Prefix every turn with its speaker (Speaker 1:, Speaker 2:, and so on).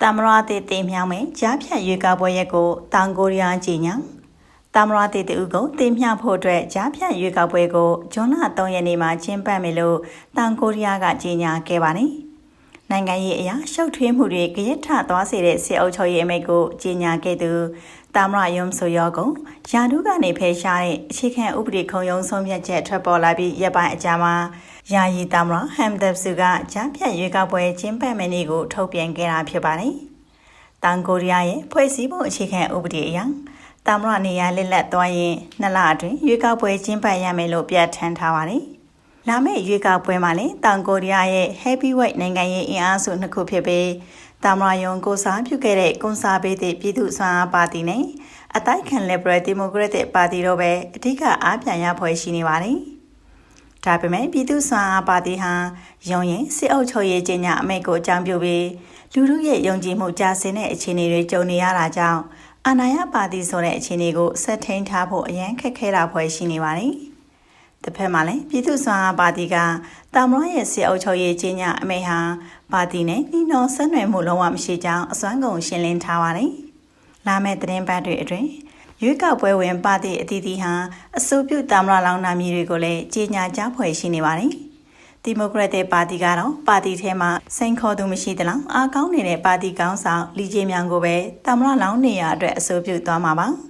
Speaker 1: တမရတေတေမြောင်းမယ်ကြားဖြတ်ရွေးကောက်ပွဲရက်ကိုတောင်ကိုရီးယားကြီးညာတမရတေတူကိုတင်မြဖို့အတွက်ကြားဖြတ်ရွေးကောက်ပွဲကိုဇွန်လ3ရက်နေ့မှာကျင်းပမယ်လို့တောင်ကိုရီးယားကကြေညာခဲ့ပါတယ်။ နိုင်ငံရေးအရာရှုပ်ထွေးမှုတွေကြရထသွားစေတဲ့စစ်အုပ်ချုပ်ရေးအမိန့်ကိုကြေညာခဲ့သူတာမရယုံဆိုရောကုံယာဒုကနေဖယ်ရှားတဲ့အခြေခံဥပဒေခုံရုံးဆုံးဖြတ်ချက်ထွက်ပေါ်လာပြီးရပ်ပိုင်းအကြာမှာယာယီတာမရဟမ်ဒပ်စုကကြားဖြတ်ရွေးကောက်ပွဲကျင်းပမယ်နေ့ကိုထုတ်ပြန်ခဲ့တာဖြစ်ပါတယ်။တောင်ကိုရီးယားရဲ့ဖွဲ့စည်းပုံအခြေခံဥပဒေအရတာမရနေရာလက်လက်သွားရင်နှစ်လအတွင်းရွေးကောက်ပွဲကျင်းပရမယ်လို့ပြဋ္ဌာန်းထားပါတယ်။ လာမယ့်ရွေးကောက်ပွဲမှာလည်းတောင်ကိုရီးယားရဲ့ Heavyweight နိုင်ငံရေးအင်အားစုနှစ်ခုဖြစ်ပြီးတာမရယုံကိုစားပြုခဲ့တဲ့ကွန်ဆာဗေးတစ်ပြည်သူ့ဆွမ်းအားပါတီနဲ့အတိုက်ခံ Liberal Democratic ပါတီတို့ပဲအဓိကအားပြန်ရဖွဲ့ရှိနေပါတယ်။ဒါပေမဲ့ပြည်သူ့ဆွမ်းအားပါတီဟာယုံရင်စစ်အုပ်ချုပ်ရေးကြီးညာအမိန့်ကိုအကြောင်းပြုပြီးလူထုရဲ့ယုံကြည်မှုကျဆင်းတဲ့အခြေအနေတွေကြုံနေရတာကြောင့်အာဏာရပါတီဆိုတဲ့အခြေအနေကိုဆက်ထိန်ထားဖို့အရန်ခက်ခဲတာဖွဲ့ရှိနေပါတယ်။ တစ်ဖက်မှာလည်းပြည်သူ့ဆွမ်းအားပါတီကတာမရရဲ့စစ်အုပ်ချုပ်ရေးကြီးညာအမိန့်ဟာပါတီနဲ့နှီးနှောဆက်နွယ်မှုလုံးဝမရှိကြောင်းအစွမ်းကုန်ရှင်းလင်းထားပါတယ်။လာမယ့်သတင်းပတ်တွေအတွင်းရွေးကောက်ပွဲဝင်ပါတီအသီးသီးဟာအစိုးပြုတာမရလောင်နာမည်တွေကိုလည်းကြေညာကြားဖွယ်ရှိနေပါတယ်။ဒီမိုကရက်တစ်ပါတီကတော့ပါတီထဲမှာစိန်ခေါ်သူမရှိသလောက်အားကောင်းနေတဲ့ပါတီကောင်းဆောင်လီကျေမြောင်ကိုပဲတာမရလောင်နေရအတွက်အစိုးပြုသွားမှာပါ။